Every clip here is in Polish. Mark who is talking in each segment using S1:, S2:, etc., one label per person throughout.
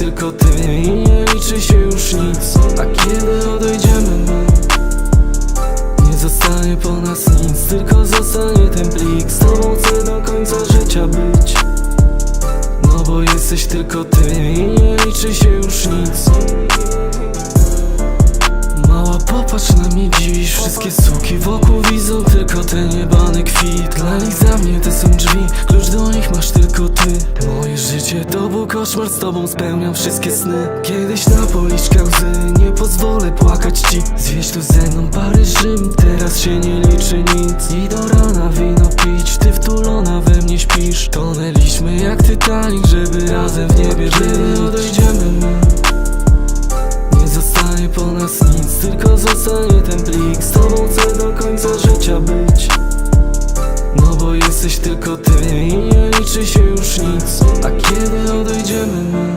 S1: tylko ty i nie liczy się już nic. A kiedy odejdziemy my? Nie zostanie po nas nic, tylko zostanie ten plik. Z tobą chcę do końca życia być. No bo jesteś tylko ty i nie liczy się już nic. Mała popatrz na mnie dziś. Wszystkie suki wokół do nich masz tylko ty. Moje życie to był koszmar Z tobą spełniam wszystkie sny. Kiedyś na policzkach łzy Nie pozwolę płakać ci. Zwieź tu ze mną parę Rzym Teraz się nie liczy nic. I do rana wino pić Ty wtulona we mnie śpisz. Tonęliśmy jak Titanic Żeby razem w niebie być Kiedy odejdziemy my. Nie zostanie po nas nic, tylko zostanie ten plik. Z tobą chcę do końca życia być jesteś tylko ty i nie liczy się już nic. A kiedy odejdziemy my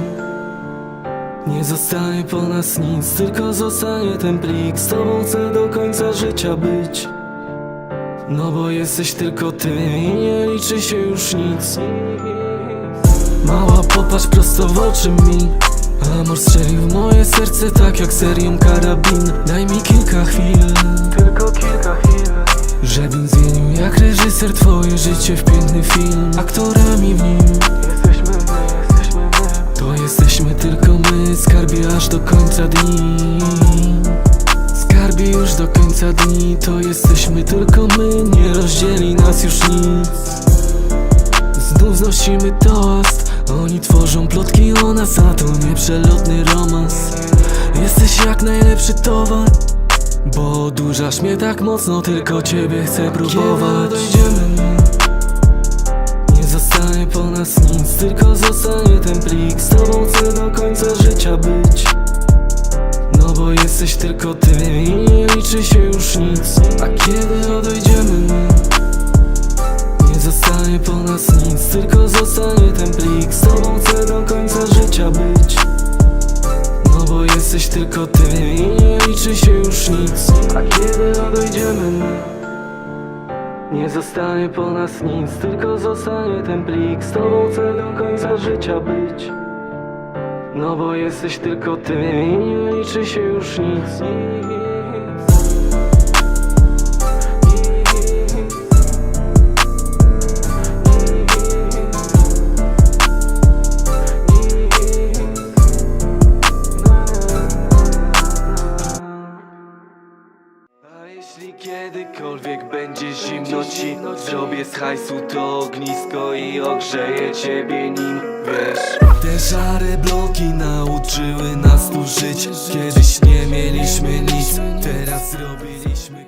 S1: Nie zostanie po nas nic, tylko zostanie ten plik. Z tobą chcę do końca życia być. No bo jesteś tylko ty i nie liczy się już nic. Mała popatrz prosto w oczy mi. Amor strzelił w moje serce tak jak serią karabin. Daj mi kilka chwil Żebym zmienił jak reżyser twoje życie w piękny film. Aktorami w nim? Jesteśmy my, jesteśmy my. To jesteśmy tylko my. Skarbie aż do końca dni. Skarbie już do końca dni. To jesteśmy tylko my. Nie rozdzieli nas już nic. Znów znosimy toast. Oni tworzą plotki o nas, a to nie przelotny romans. Jesteś jak najlepszy towar Bo odurzasz mnie tak mocno, tylko ciebie chcę próbować. Nie zostanie po nas nic, tylko zostanie ten plik. Z tobą chcę do końca życia być. No bo jesteś tylko ty i nie liczy się już nic. A kiedy odejdziemy my nie zostanie po nas nic, tylko zostanie ten plik. Z tobą chcę do końca życia być. No bo jesteś tylko ty i nie liczy Nie zostanie po nas nic, tylko zostanie ten plik. Z tobą chcę do końca życia być. No bo jesteś tylko ty i nie liczy się już nic kiedykolwiek będzie zimno ci Zrobię z hajsu to ognisko i ogrzeję ciebie nim Wiesz. Te szare bloki nauczyły nas tu żyć. Kiedyś nie mieliśmy nic, teraz zrobiliśmy